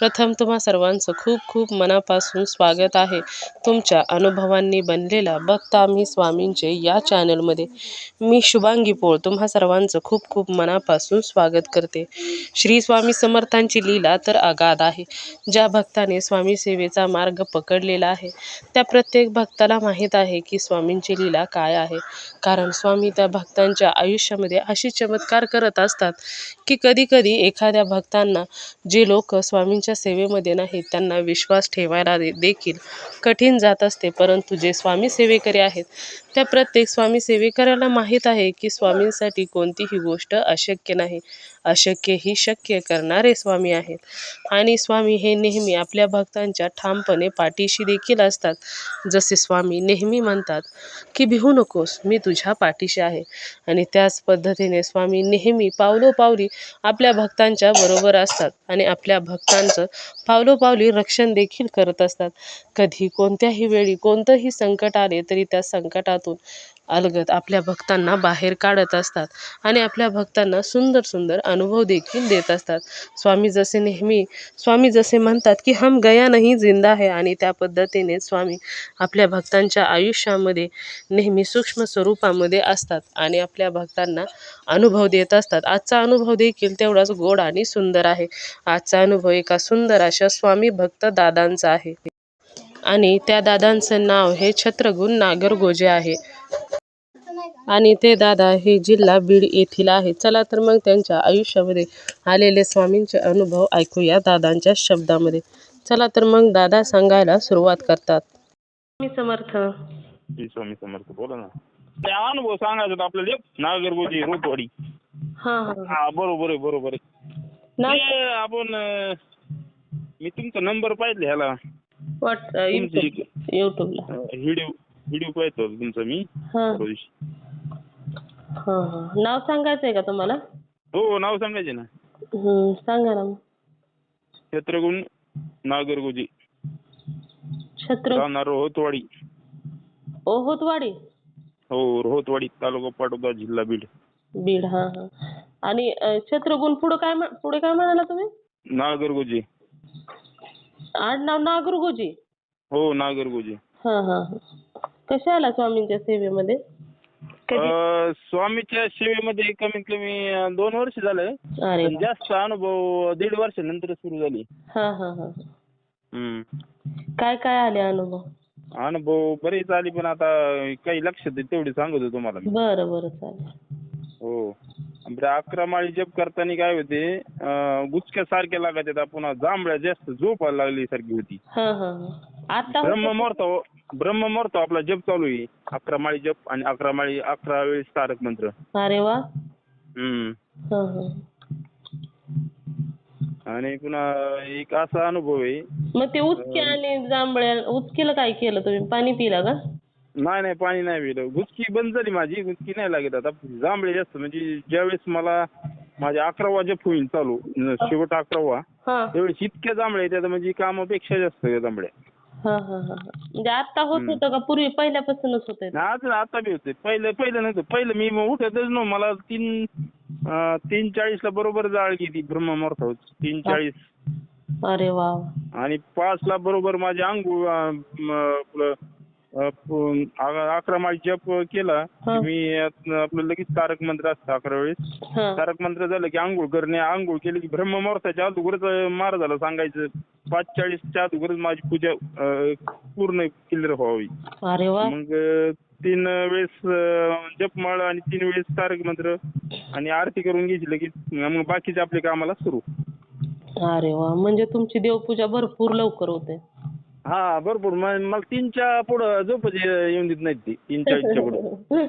प्रथम तुम्हा सर्वांचं खूप खूप मनापासून स्वागत आहे. तुमच्या अनुभवांनी बनलेला बघता मी स्वामींचे या चॅनलमध्ये. मी शुभांगी पोळ तुम्हा सर्वांचं खूप खूप मनापासून स्वागत करते. श्री स्वामी समर्थांची लीला तर अगाध आहे. ज्या भक्ताने स्वामी सेवेचा मार्ग पकडलेला आहे त्या प्रत्येक भक्ताला माहीत आहे की स्वामींची लीला काय आहे. कारण स्वामी त्या भक्तांच्या आयुष्यामध्ये अशी चमत्कार करत असतात की कधीकधी एखाद्या भक्तांना जे लोक स्वामींच्या सेवेमध्ये नाही त्यांना विश्वास ठेवायला दे देखील कठीण जात असते. परंतु जे स्वामी सेवेकरी आहेत त्या प्रत्येक स्वामी सेवेकऱ्याला माहीत आहे की स्वामींसाठी कोणतीही गोष्ट अशक्य नाही. अशक्य ही शक्य करणारे स्वामी आहेत. आणि स्वामी हे नेहमी आपल्या भक्तांच्या ठामपणे पाठीशी देखील असतात. जसे स्वामी नेहमी म्हणतात की भिवू नकोस मी तुझ्या पाठीशी आहे. आणि त्याच पद्धतीने स्वामी नेहमी पावलोपावली आपल्या भक्तांच्या बरोबर असतात आणि आपल्या भक्तांचं पावलोपावली रक्षण देखील करत असतात. कधी कोणत्याही वेळी कोणतंही संकट आले तरी त्या संकटातून अलगद आपल्या भक्तांना बाहेर काढत असतात आणि आपल्या भक्तांना सुंदर सुंदर अनुभव देखील देत असतात. स्वामी जसे नेहमी स्वामी जसे म्हणतात की हम गया नाही जिंदा है. आणि त्या पद्धतीने स्वामी आपल्या भक्तांच्या आयुष्यामध्ये नेहमी सूक्ष्म स्वरूपामध्ये असतात आणि आपल्या भक्तांना अनुभव देत असतात. आजचा अनुभव देखील तेवढाच गोड आणि सुंदर आहे. आजचा अनुभव एका सुंदर अशा स्वामी भक्त दादांचा आहे. आणि त्या दादांचं नाव हे छत्रगुण नागरगोजे आहे. आणि ते दादा हे जिल्हा बीड येथील आहे. चला तर मग त्यांच्या आयुष्यामध्ये आलेले स्वामींचे अनुभव ऐकूया दादांच्या शब्दामध्ये. चला तर मग दादा सांगायला सुरुवात करतात. स्वामी समर्थ. स्वामी समर्थ. बोला ना. ते अनुभव सांगायचं होतं आपल्याला. एक नागरगोजी रोतवाडी हां हां. हा बरोबर आहे बरोबर आहे. ते आपण अं, मी तुमचा नंबर पाहिजे ह्याला. वाट तुमची यूट्यूबला व्हिडिओ व्हिडिओ पाहतो तुमचा मी. हां. दिवशी. हां हां. नाव सांगायचं आहे का तुम्हाला? हो नाव सांगायचे ना. हं, सांगा ना मग. छत्रगुण नागरगोजी. छत्र राहणार रोहतवाडी. ओहोतवाडी हो रोहतवाडी तालुका पाटोदा जिल्हा बीड. बीड हां हां. आणि अ, छत्रगुण पुढं काय म्ह- पुढे काय म्हणाला तुम्ही? नागरगोजी. आडनाव नागरगोजी? हो नागरगोजी. हां हां हां. कशा आला स्वामींच्या सेवेमध्ये? अं, स्वामीच्या सेवेमध्ये कमीत कमी दोन वर्ष झालंय अरे पण जास्त अनुभव दीड वर्षानंतर सुरू झाली. हां हां हां. हम्म. काय काय आले अनुभव? अनुभव बरेच आले पण आता काही लक्षात आहे तेवढे सांगतो तुम्हाला मी. बरं बरं चालेल. हो. बरं अकरा माळी जप करताना काय होते अं, गुचक्यासारख्या लागत आहेत पुन्हा जांभळ्या जास्त झोपायला लागली सारखी होती. हां हां हां. आता ब्रह्ममुहूर्त ब्रह्ममुहूर्त आपला जप चालू आहे. अकरा माळी जप आणि अकरा माळी अकरा वेळेस तारक मंत्र. अरे वा. हम्म. हां हां. आणि पुन्हा एक असा अनुभव आहे. मग ते उचके आणि जांभळ्या उचकीला काय केलं तुम्ही? पाणी पिला का? नाही नाही पाणी नाही पिलं. गुचकी बंद झाली माझी. गुचकी नाही लागत आता. जांभळे जास्त. म्हणजे ज्यावेळेस मला माझ्या अकरावा जप होईल चालू न- शेवट अकरावा हां. त्यावेळेस इतक्या जांभळ्या येतात म्हणजे कामापेक्षा जास्त जांभळ्या. हां हां हां म्हणजे आता होत होतं का? पूर्वी पहिल्यापासूनच होत नाही, आता आता बी होते पहिलं पहिलं नव्हतं. पहिलं मी मग उठतच नव्हतं. मला तीन अं, तीन चाळीसला बरोबर जाळ गेली ब्रह्ममुहूर्त तीन चाळीस. अरे वा आणि पाचला बरोबर माझे अंघोळ अं, म, आपलं अकरा माळी जप केला की. मी आपलं लगेच तारक मंत्र असतं अकरा वेळेस. तारक मंत्र झालं की आंघोळ करणे आंघोळ केली की ब्रह्ममुहूर्ताच्या अगोदरच मार झाला सांगायचं पाच चाळीसच्या अगोदरच माझी पूजा पूर्ण क्लिअर व्हावी. मग तीन वेळेस जपमाळ आणि तीन वेळेस तारक मंत्र आणि आरती करून घ्यायची लगेच मग बाकीचे आपले कामाला सुरू. अरे वा. म्हणजे तुमची देवपूजा भरपूर लवकर होते. हा भरपूर. म- मला तीनच्या पुढं झोपच ये- येऊन देत नाहीत ती तीन चाळीसच्या पुढं.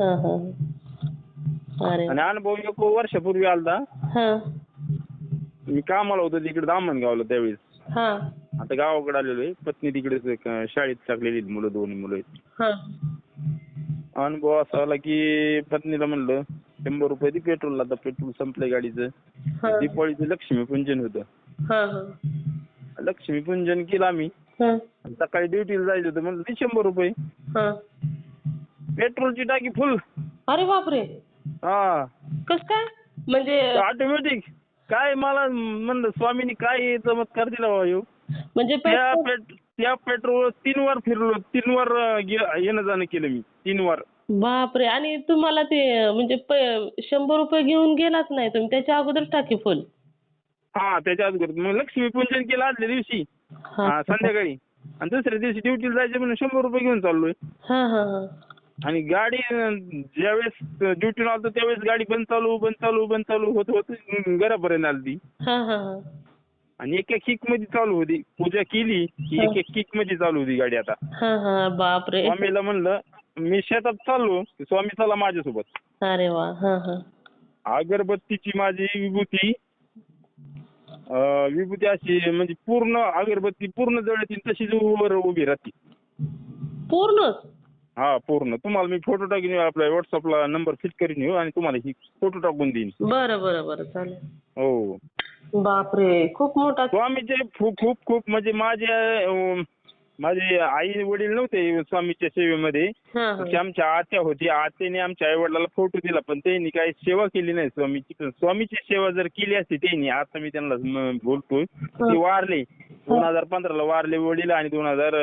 हां हां. अरे. आणि अनुभव एक वर्षापूर्वी आलता. हां. मी कामाला होतो तिकडे दामणगावला त्यावेळेस. हां. आता गावाकडे आलेलो आहे. पत्नी तिकडेच एक, अं, शाळेत टाकलेली आहेत मुलं दोन मुलं आहेत. हा. अनुभव असा आला की पत्नीला म्हणलं शंभर रुपये दे पेट्रोलला आता पेट्रोल संपलंय गाडीचं. हा. दीपावळीचं लक्ष्मीपूजन होतं. हा हा. लक्ष्मीपूजन केलं आम्ही. हा. सकाळी ड्युटीला जायचं होतं म्हणलं दे शंभर रुपये. हा. पेट्रोलची टाकी फुल अरे बापरे. हा. कस काय? म्हणजे ऑटोमॅटिक काय मला म्हणलं स्वामीनी काय चमत्कार दिला ह्यो. म्हणजे त्या पेट्रोल- पेट त्या पेट्रोल तीन वार फिरलो तीन वार अं, गे- येणं जाणं केलं मी तीन वार. बापरे. आणि तुम्हाला ते म्हणजे प- शंभर रुपये घेऊन गेलाच नाही तुम्ही त्याच्या अगोदर टाकी फुल हा त्याच्या अगोदर मग लक्ष्मीपूजन केलं आदल्या दिवशी. हा. संध्याकाळी. आणि दुसऱ्या दिवशी ड्युटीला जायचं म्हणून शंभर रुपये घेऊन चाललोय. हा हा हा. आणि गाडी अं, ज्यावेळेस ड्युटीला आलतो त्यावेळेस गाडी बंद चालू बंद चालू बंद चालू होत होत घरापर्यंत आली हा हा हा. आणि एक एक किकमध्ये चालू होती. पूजा केली की एक एक किकमध्ये चालू होती गाडी आता. हा हा बापरे. स्वामीला म्हणलं मी शेतात चाललो स्वामी चला माझ्यासोबत. अरे वा हा हा. अगरबत्तीची माझी विभूती अं, विभूती अशी म्हणजे पूर्ण अगरबत्ती पूर्ण जळती तशीच वर उभी राहते. पूर्ण? हा पूर्ण. तुम्हाला मी फोटो टाकून आपल्या व्हॉट्सअपला नंबर फिट करून येऊ आणि तुम्हाला ही फोटो टाकून देईन. बरं बरं बरं चालेल. हो. बापरे खूप मोठा स्वामीचे खूप खूप खूप म्हणजे माझे अं, माझे आई वडील नव्हते स्वामीच्या सेवेमध्ये. हा हा. आमच्या आत्या होती. आत्याने आमच्या आई वडिलाला फोटो दिला पण त्यांनी काही सेवा केली नाही स्वामीची. पण स्वामीची सेवा जर केली असती त्यांनी आता मी त्यांना म- बोलतोय ते वारले. दोन हजार पंधराला वारले वडील आणि दोन हजार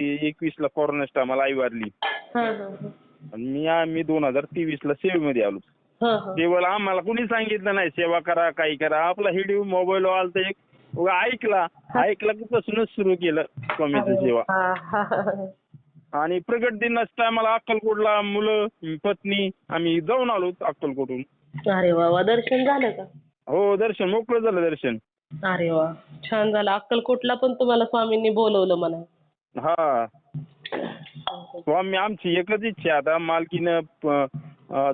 एकवीस ला कोरोना आम्हाला आई वारली. हा हा हा. आणि मी मी दोन हजार तेवीस ला सेवेमध्ये आलो. हा हा. आम्हाला कुणी सांगितलं नाही सेवा करा काही करा. आपला हिडिओ मोबाईल आलता एक. उगा ऐकला ऐकला की पासूनच सुरू केलं स्वामीची सेवा. आणि प्रगट दिनाच्या टायमाला अक्कलकोटला मुलं पत्नी आम्ही जाऊन आलो अक्कलकोटून अरे वा वा दर्शन झालं का? हो दर्शन मोकळं झालं दर्शन. अरे वा छान झालं. अक्कलकोटला पण तुम्हाला स्वामींनी बोलवलं म्हणा. हा. स्वामी आमची एकच इच्छा आता. मालकीनं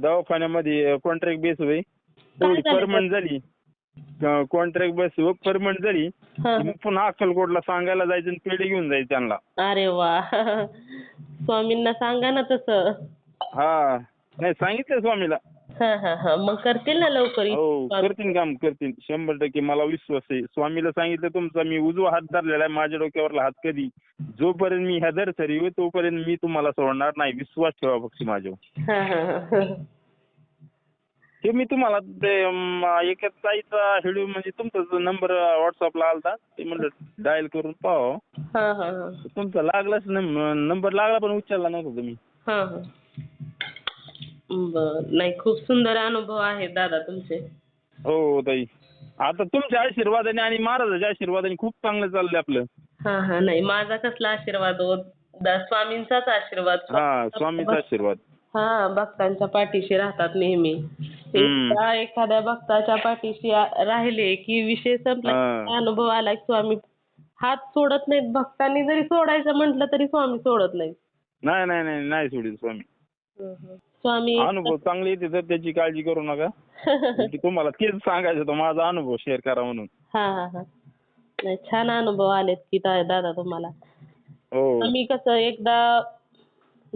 दवाखान्यामध्ये कॉन्ट्रॅक्ट बेस होई झालं परमनंट झाली. कॉन्ट्रॅक्ट बेस परमनंट झाली. की मग पुन्हा अक्कलकोटला सांगायला जायचं आणि पेढे घेऊन जायचं त्यांना. अरे वा. स्वामींना सांगा ना तसं. हा. नाही सांगितलं स्वामीला. हा हा हा. मग करतील ना लवकर हो करतील काम करतील. शंभर टक्के मला विश्वास आहे. स्वामीला सांगितलं तुमचा मी उजवा हात धरलेला आहे. माझ्या डोक्यावरला हात कधी? जोपर्यंत मी ह्या धरसरी होईल तोपर्यंत मी तुम्हाला सोडणार नाही. विश्वास ठेवा फक्त माझ्यावर. हा हा हा. ते मी तुम्हाला ते एका ताईचा व्हिडिओ म्हणजे तुमचा नंबर व्हॉट्सअपला आलता ते म्हणलं डायल करून पाहा हा. हा हा तुमचा लागलाच नंबर लागला पण उचलला नव्हता तुम्ही? हा हा. बर नाही खूप सुंदर अनुभव आहेत दादा तुमचे. हो हो ताई. आता तुमच्या आशीर्वादाने आणि महाराजाच्या आशीर्वादाने खूप चांगलं चाललंय आपलं. हा हा नाही माझा कसला आशीर्वाद हो दा- स्वामींचाच आशीर्वाद. हा स्वामीचा आशीर्वाद. हा भक्तांच्या पाठीशी राहतात नेहमी. एकदा एखाद्या भक्ताच्या पाठीशी राहिले की विषय संपला. अनुभव आला की स्वामी हात सोडत नाहीत. भक्तांनी जरी सोडायचं म्हटलं तरी स्वामी सोडत नाहीत. नाही नाही नाही नाही सोडील स्वामी. स्वामी अनुभव चांगले येते तर त्याची काळजी करू नका. तुम्हाला तेच सांगायचं होतं माझा अनुभव शेअर करा म्हणून. हा हा हा. नाही छान अनुभव आलेत की दादा तुम्हाला. हो. आम्ही कसं एकदा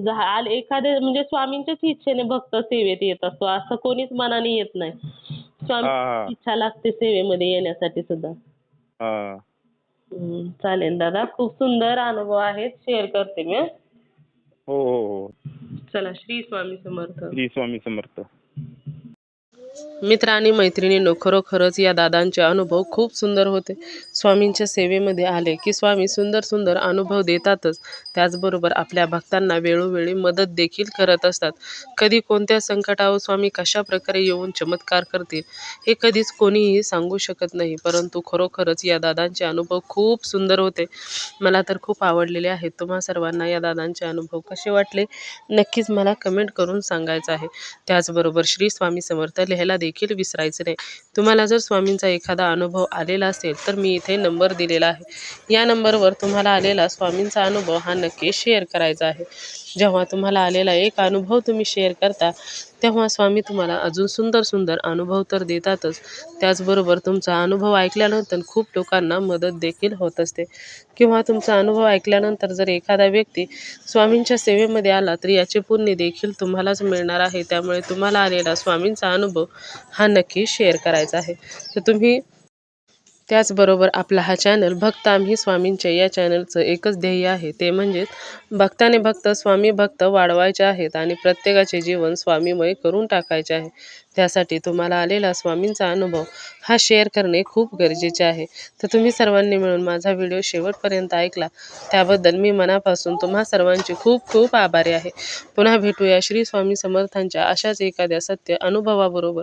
झा- आल- एखाद्या म्हणजे स्वामींच्याच इच्छेने भक्त सेवेत येत असतो. असं कोणीच मनाने येत नाही. स्वामी इच्छा लागते सेवेमध्ये येण्यासाठी सुद्धा. हा. हम्म, चालेल दादा. खूप सुंदर अनुभव आहेत. शेअर करते मी हं. हो हो हो. चला श्री स्वामी समर्थ. श्री स्वामी समर्थ. मित्र आणि मैत्रिणींनो खरोखरच या दादांचे अनुभव खूप सुंदर होते. स्वामींच्या सेवेमध्ये आले की स्वामी सुंदर सुंदर अनुभव देतातच. त्याचबरोबर आपल्या भक्तांना वेळोवेळी मदत देखील करत असतात. कधी कोणत्या संकटावर स्वामी कशा प्रकारे येऊन चमत्कार करतील हे कधीच कोणीही सांगू शकत नाही. परंतु खरोखरच या दादांचे अनुभव खूप सुंदर होते. मला तर खूप आवडलेले आहेत तुम्हा सर्वांना या दादांचे अनुभव कसे वाटले नक्कीच मला कमेंट करून सांगायचं आहे. त्याचबरोबर श्री स्वामी समर्थ लिहायला देखील विसरायचं नाही. तुम्हाला जर स्वामींचा एखादा अनुभव आलेला असेल तर मी इथे नंबर दिलेला आहे. या नंबरवर तुम्हाला आलेला स्वामींचा अनुभव हा नक्की शेअर करायचा आहे. जेव्हा तुम्हाला आलेला एक अनुभव तुम्ही शेअर करता तेव्हा स्वामी तुम्हाला अजून सुंदर सुंदर अनुभव तर देतातच. त्याचबरोबर तुमचा अनुभव ऐकल्यानंतर खूप लोकांना मदत देखील होत असते. किंवा तुमचा अनुभव ऐकल्यानंतर जर एखादा व्यक्ती स्वामींच्या सेवेमध्ये आला तर याचे पुण्य देखील तुम्हालाच मिळणार आहे. त्यामुळे तुम्हाला आलेला स्वामींचा अनुभव हा नक्की शेअर करायचा आहे. तर तुम्ही त्याचबरोबर आपला हा चॅनल भक्त आम्ही स्वामींचे या चॅनलचं एकच ध्येय आहे. ते म्हणजेच भक्ताने भक्त स्वामी भक्त वाढवायचे आहेत आणि प्रत्येकाचे जीवन स्वामीमय करून टाकायचे आहे. त्यासाठी तुम्हाला आलेला स्वामींचा अनुभव हा शेअर करणे खूप गरजेचे आहे. तर तुम्ही सर्वांनी मिळून माझा व्हिडिओ शेवटपर्यंत ऐकला. त्याबद्दल मी मनापासून तुम्हा सर्वांचे खूप खूप आभारी आहे. पुन्हा भेटूया श्री स्वामी समर्थांच्या अशाच एखाद्या सत्य अनुभवाबरोबर.